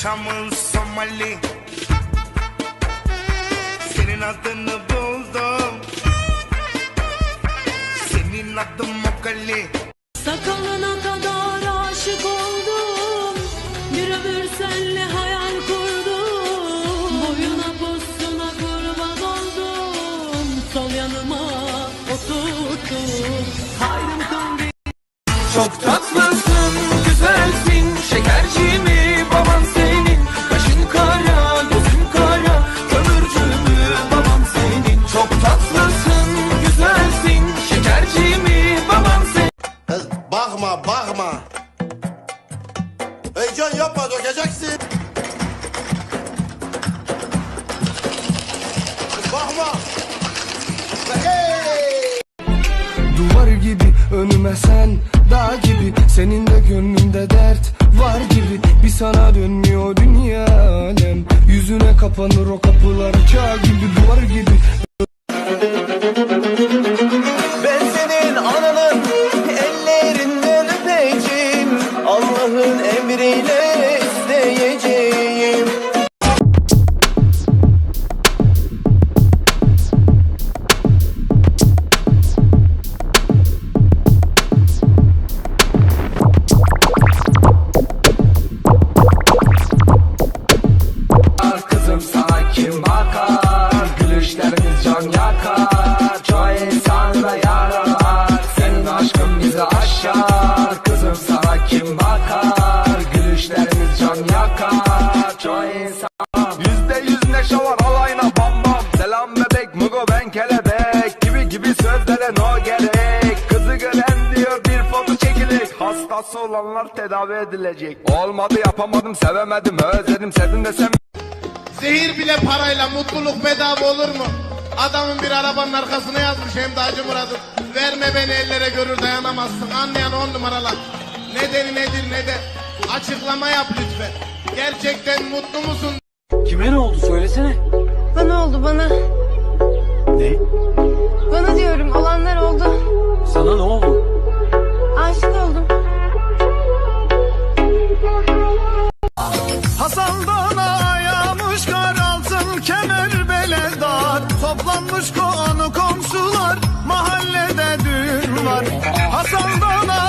Yaşamın Somali. Senin adını buldum. Senin adın Mokali. Sakalına kadar aşık oldum. Bir ömür senle hayal kurdum. Boyuna postuna kurban oldum. Sol yanıma oturttum Hayrım kıl Çok tatlısın, güzelsin, şekerci Heyecan yapma dökeceksin. Bakma. Hey! Duvar gibi önüme sen dağ gibi Senin de gönlünde dert var gibi Bir sana dönmüyor dünya alem Yüzüne kapanır o kapılar çağ gibi Duvar gibi Ben senin ananın ellerinden öpeceğim Allah'ın yakar. Çoğu insanda yaralar. Senin aşkın bizi aşar. Kızım sana kim bakar? Gülüşleriniz can yakar. Çoğu insan Yüzde yüz neşe var alayına bam bam. Selam bebek mugo ben kelebek. Gibi gibi sözlere no gerek. Kızı gören diyor bir foto çekilecek Hastası olanlar tedavi edilecek. Olmadı yapamadım sevemedim özledim. Sevdim desem Zehir bile parayla mutluluk bedava olur mu? Adamın bir arabanın arkasına yazmış hem de Hacı Murat'ın. Verme beni ellere görür dayanamazsın. Anlayan on numaralar. Nedeni nedir ne de açıklama yap lütfen. Gerçekten mutlu musun? Kime ne oldu söylesene Bana oldu bana. Ne? Hasan'dan